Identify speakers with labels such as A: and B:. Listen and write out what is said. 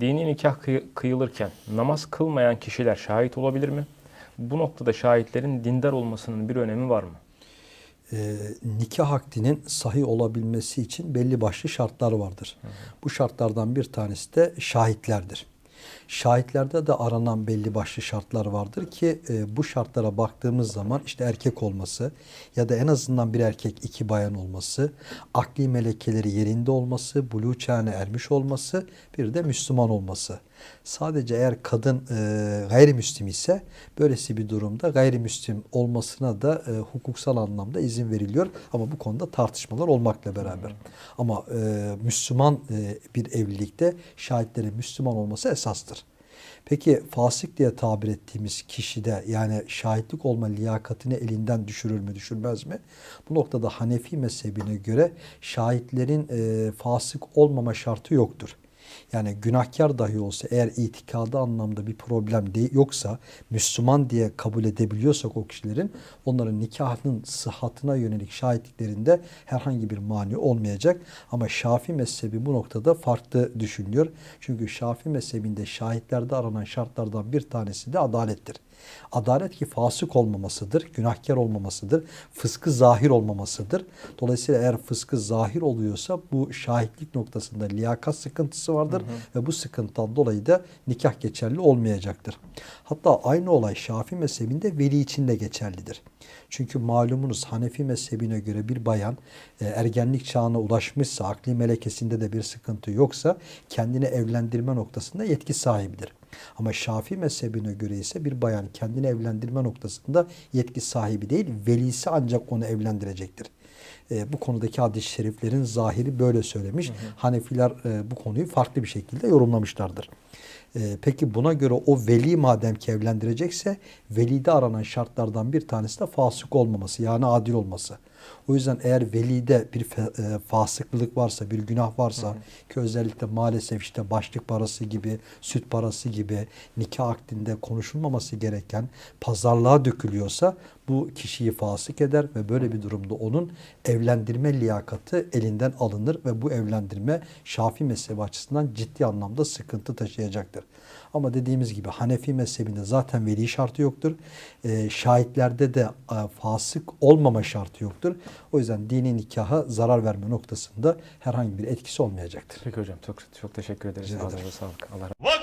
A: Dini nikah kıy- kıyılırken namaz kılmayan kişiler şahit olabilir mi? Bu noktada şahitlerin dindar olmasının bir önemi var mı?
B: e, nikah akdinin sahih olabilmesi için belli başlı şartlar vardır. Bu şartlardan bir tanesi de şahitlerdir. Şahitlerde de aranan belli başlı şartlar vardır ki e, bu şartlara baktığımız zaman işte erkek olması ya da en azından bir erkek iki bayan olması, akli melekeleri yerinde olması, buluğ çağına ermiş olması, bir de Müslüman olması. Sadece eğer kadın e, gayrimüslim ise böylesi bir durumda gayrimüslim olmasına da e, hukuksal anlamda izin veriliyor. Ama bu konuda tartışmalar olmakla beraber. Ama e, Müslüman e, bir evlilikte şahitlerin Müslüman olması esastır. Peki fasık diye tabir ettiğimiz kişide yani şahitlik olma liyakatini elinden düşürür mü düşürmez mi? Bu noktada Hanefi mezhebine göre şahitlerin e, fasık olmama şartı yoktur. Yani günahkar dahi olsa eğer itikadı anlamda bir problem de yoksa Müslüman diye kabul edebiliyorsak o kişilerin onların nikahının sıhhatına yönelik şahitliklerinde herhangi bir mani olmayacak. Ama Şafi mezhebi bu noktada farklı düşünüyor. Çünkü Şafi mezhebinde şahitlerde aranan şartlardan bir tanesi de adalettir. Adalet ki fasık olmamasıdır, günahkar olmamasıdır, fıskı zahir olmamasıdır. Dolayısıyla eğer fıskı zahir oluyorsa bu şahitlik noktasında liyakat sıkıntısı vardır ve bu sıkıntıdan dolayı da nikah geçerli olmayacaktır. Hatta aynı olay Şafii mezhebinde veli için de geçerlidir. Çünkü malumunuz Hanefi mezhebine göre bir bayan e, ergenlik çağına ulaşmışsa, akli melekesinde de bir sıkıntı yoksa kendini evlendirme noktasında yetki sahibidir. Ama Şafii mezhebine göre ise bir bayan kendini evlendirme noktasında yetki sahibi değil, velisi ancak onu evlendirecektir. E, bu konudaki hadis-i şeriflerin zahiri böyle söylemiş. Hanefiler e, bu konuyu farklı bir şekilde yorumlamışlardır. E, peki buna göre o veli madem ki evlendirecekse velide aranan şartlardan bir tanesi de fasık olmaması yani adil olması. O yüzden eğer velide bir e, fasıklık varsa, bir günah varsa ki özellikle maalesef işte başlık parası gibi, süt parası gibi nikah akdinde konuşulmaması gereken pazarlığa dökülüyorsa bu kişiyi fasık eder ve böyle bir durumda onun evlendirme liyakatı elinden alınır ve bu evlendirme Şafii mezhebi açısından ciddi anlamda sıkıntı taşıyacaktır. Ama dediğimiz gibi Hanefi mezhebinde zaten veli şartı yoktur. Ee, şahitlerde de e, fasık olmama şartı yoktur. O yüzden dini nikaha zarar verme noktasında herhangi bir etkisi olmayacaktır.
A: Peki hocam çok çok teşekkür ederiz.
B: Rica ederim.
A: Sağlık. Allah razı-
C: Vay